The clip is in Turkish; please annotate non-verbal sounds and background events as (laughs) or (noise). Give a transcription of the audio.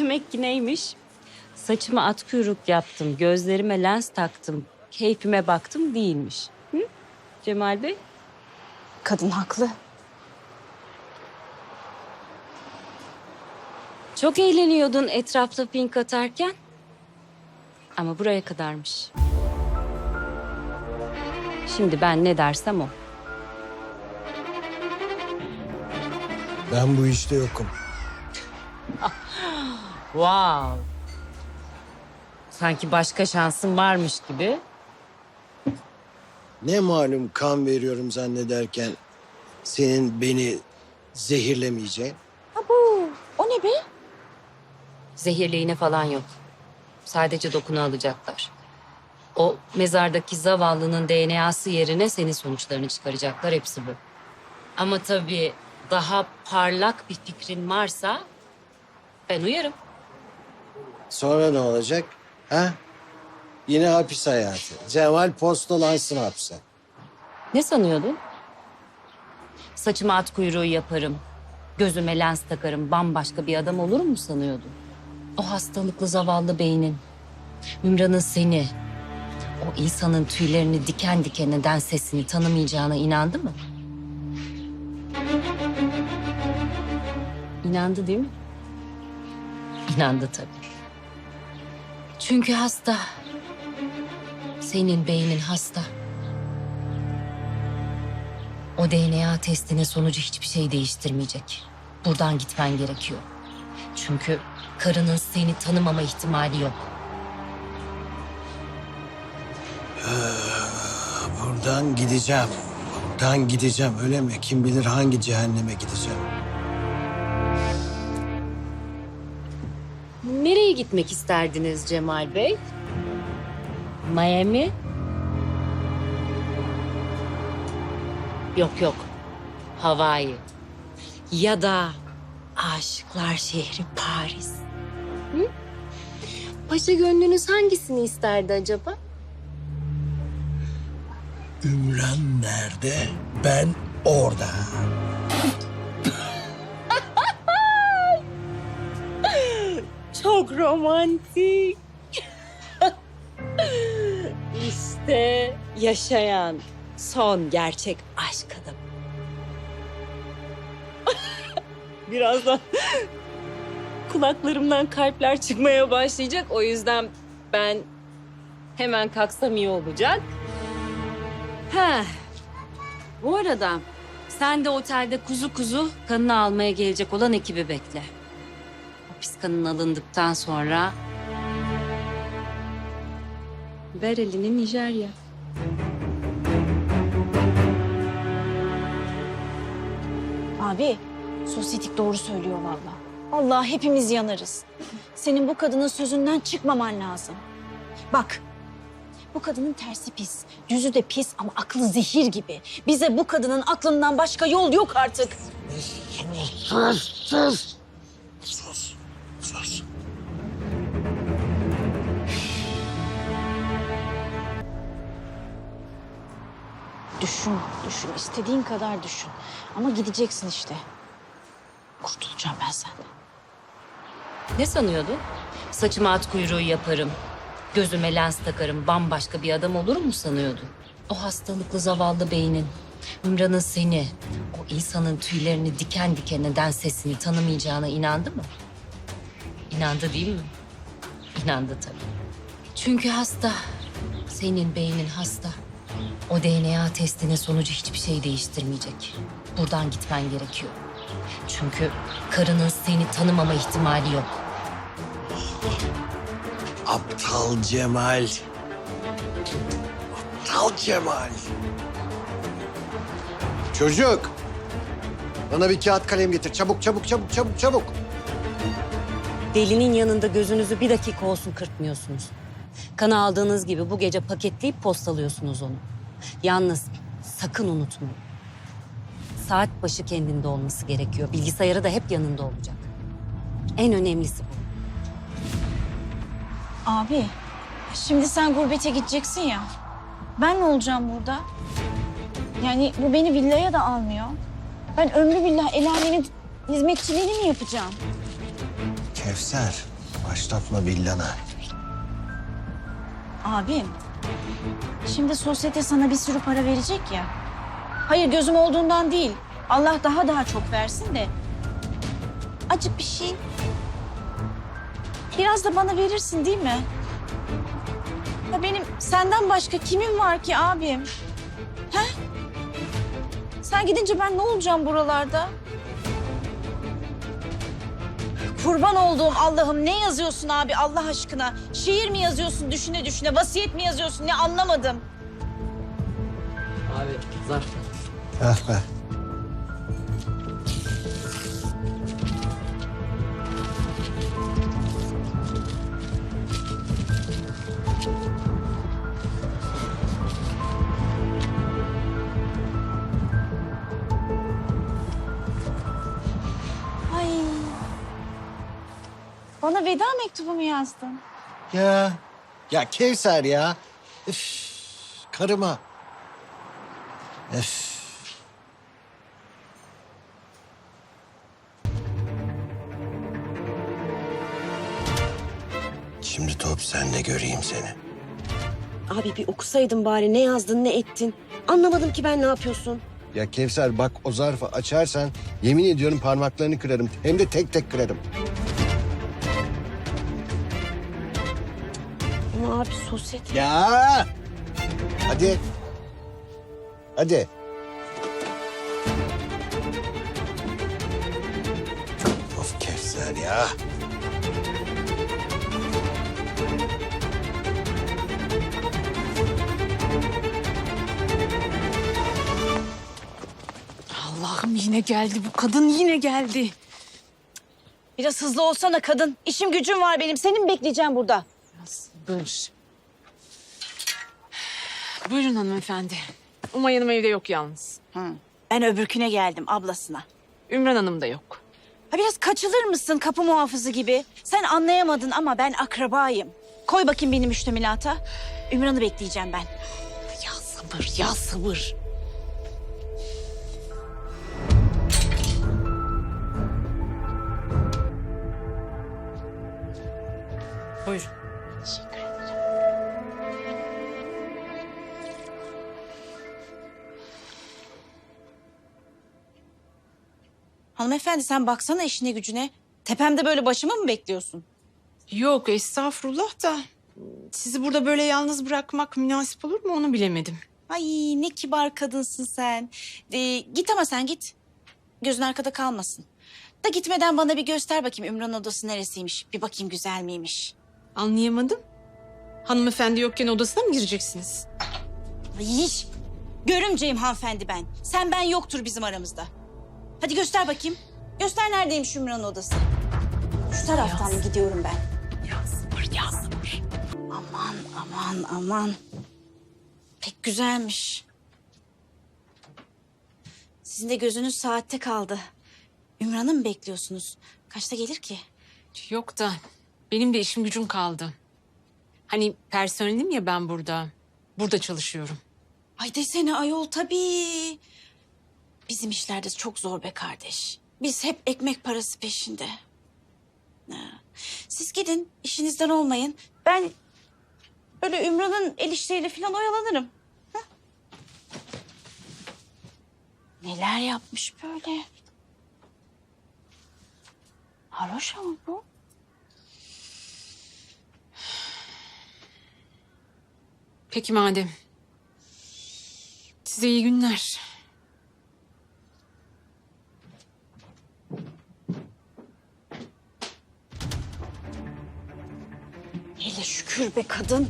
demek ki neymiş? Saçıma at kuyruk yaptım, gözlerime lens taktım, keyfime baktım değilmiş. Hı? Cemal Bey? Kadın haklı. Çok eğleniyordun etrafta pink atarken. Ama buraya kadarmış. Şimdi ben ne dersem o. Ben bu işte yokum. Wow. Sanki başka şansın varmış gibi. Ne malum kan veriyorum zannederken senin beni zehirlemeyeceğin. Abu, o ne be? Zehirli iğne falan yok. Sadece dokunu alacaklar. O mezardaki zavallının DNA'sı yerine senin sonuçlarını çıkaracaklar. Hepsi bu. Ama tabii daha parlak bir fikrin varsa ben uyarım. Sonra ne olacak? Ha? Yine hapis hayatı. Cemal postalansın hapse. Ne sanıyordun? Saçıma at kuyruğu yaparım. Gözüme lens takarım. Bambaşka bir adam olur mu sanıyordun? O hastalıklı zavallı beynin. Ümran'ın seni, o insanın tüylerini diken diken eden sesini tanımayacağına inandı mı? İnandı değil mi? İnandı tabii. Çünkü hasta. Senin beynin hasta. O DNA testinin sonucu hiçbir şey değiştirmeyecek. Buradan gitmen gerekiyor. Çünkü karının seni tanımama ihtimali yok. Buradan gideceğim. Buradan gideceğim öyle mi? Kim bilir hangi cehenneme gideceğim. Gitmek isterdiniz Cemal Bey? Miami? Yok yok. Hawaii. Ya da aşıklar şehri Paris. Hı? Paşa gönlünüz hangisini isterdi acaba? Ümran nerede? Ben orada. Çok romantik. (laughs) işte yaşayan son gerçek aşk adamı. (laughs) Birazdan kulaklarımdan kalpler çıkmaya başlayacak. O yüzden ben hemen kalksam iyi olacak. Ha. Bu arada sen de otelde kuzu kuzu kanını almaya gelecek olan ekibi bekle. O pis kanın alındıktan sonra... Ver elini Nijerya. Abi, sosyetik doğru söylüyor valla. Allah hepimiz yanarız. Senin bu kadının sözünden çıkmaman lazım. Bak, bu kadının tersi pis, yüzü de pis ama aklı zehir gibi. Bize bu kadının aklından başka yol yok artık. Sus, sus. Sus, Düşün, düşün. istediğin kadar düşün. Ama gideceksin işte. Kurtulacağım ben senden. Ne sanıyordun? Saçıma at kuyruğu yaparım. Gözüme lens takarım. Bambaşka bir adam olur mu sanıyordun? O hastalıklı zavallı beynin. Ümran'ın seni, o insanın tüylerini diken diken eden sesini tanımayacağına inandı mı? İnandı değil mi? İnandı tabii. Çünkü hasta. Senin beynin hasta. O DNA testinin sonucu hiçbir şey değiştirmeyecek. Buradan gitmen gerekiyor. Çünkü karının seni tanımama ihtimali yok. Aptal Cemal. Aptal Cemal. Çocuk. Bana bir kağıt kalem getir. Çabuk, çabuk, çabuk, çabuk, çabuk. Delinin yanında gözünüzü bir dakika olsun kırpmıyorsunuz. Kanı aldığınız gibi bu gece paketleyip postalıyorsunuz onu. Yalnız sakın unutmayın. Saat başı kendinde olması gerekiyor. Bilgisayarı da hep yanında olacak. En önemlisi bu. Abi, şimdi sen gurbete gideceksin ya. Ben ne olacağım burada? Yani bu beni villaya da almıyor. Ben ömrü billah el alemin hizmetçiliğini mi yapacağım? Kevser, başlatma villana. Abim, şimdi sosyete sana bir sürü para verecek ya. Hayır gözüm olduğundan değil. Allah daha daha çok versin de. Acık bir şey. Biraz da bana verirsin değil mi? Ya benim senden başka kimim var ki abim? He? Sen gidince ben ne olacağım buralarda? Kurban olduğum Allah'ım ne yazıyorsun abi Allah aşkına? Şiir mi yazıyorsun düşüne düşüne? Vasiyet mi yazıyorsun? Ne anlamadım. Abi zarf. Ah be. Bana veda mektubu mu yazdın? Ya, ya Kevser ya. Üf, karıma. Üf. Şimdi top sende göreyim seni. Abi bir okusaydın bari ne yazdın ne ettin. Anlamadım ki ben ne yapıyorsun. Ya Kevser bak o zarfı açarsan yemin ediyorum parmaklarını kırarım. Hem de tek tek kırarım. Abi sosyete. Ya! Hadi. Hadi. Of Kevser ya. Allah'ım yine geldi bu kadın yine geldi. Biraz hızlı olsana kadın. İşim gücüm var benim. Senin bekleyeceğim burada. Sabır. Buyurun hanımefendi. Umay Hanım evde yok yalnız. Ben öbürküne geldim ablasına. Ümran Hanım da yok. Ha biraz kaçılır mısın kapı muhafızı gibi? Sen anlayamadın ama ben akrabayım. Koy bakayım beni müştemilata. Ümran'ı bekleyeceğim ben. Ya sabır ya sabır. Hanımefendi sen baksana işine gücüne. Tepemde böyle başımı mı bekliyorsun? Yok estağfurullah da sizi burada böyle yalnız bırakmak münasip olur mu onu bilemedim. Ay ne kibar kadınsın sen. Ee, git ama sen git. Gözün arkada kalmasın. Da gitmeden bana bir göster bakayım Ümran odası neresiymiş. Bir bakayım güzel miymiş. Anlayamadım. Hanımefendi yokken odasına mı gireceksiniz? Ay. Görümceyim hanımefendi ben. Sen ben yoktur bizim aramızda. Hadi göster bakayım. Göster neredeymiş Ümran odası. Şu taraftan mı gidiyorum ben? Ya sabır ya sabır. Aman aman aman. Pek güzelmiş. Sizin de gözünüz saatte kaldı. Ümran'ı mı bekliyorsunuz? Kaçta gelir ki? Yok da benim de işim gücüm kaldı. Hani personelim ya ben burada. Burada çalışıyorum. Ay desene ayol tabii. Bizim işlerde çok zor be kardeş. Biz hep ekmek parası peşinde. Siz gidin işinizden olmayın. Ben böyle Ümran'ın el işleriyle falan oyalanırım. Ha? Neler yapmış böyle? Haroşa mı bu? Peki madem. Size iyi günler. Hele şükür be kadın.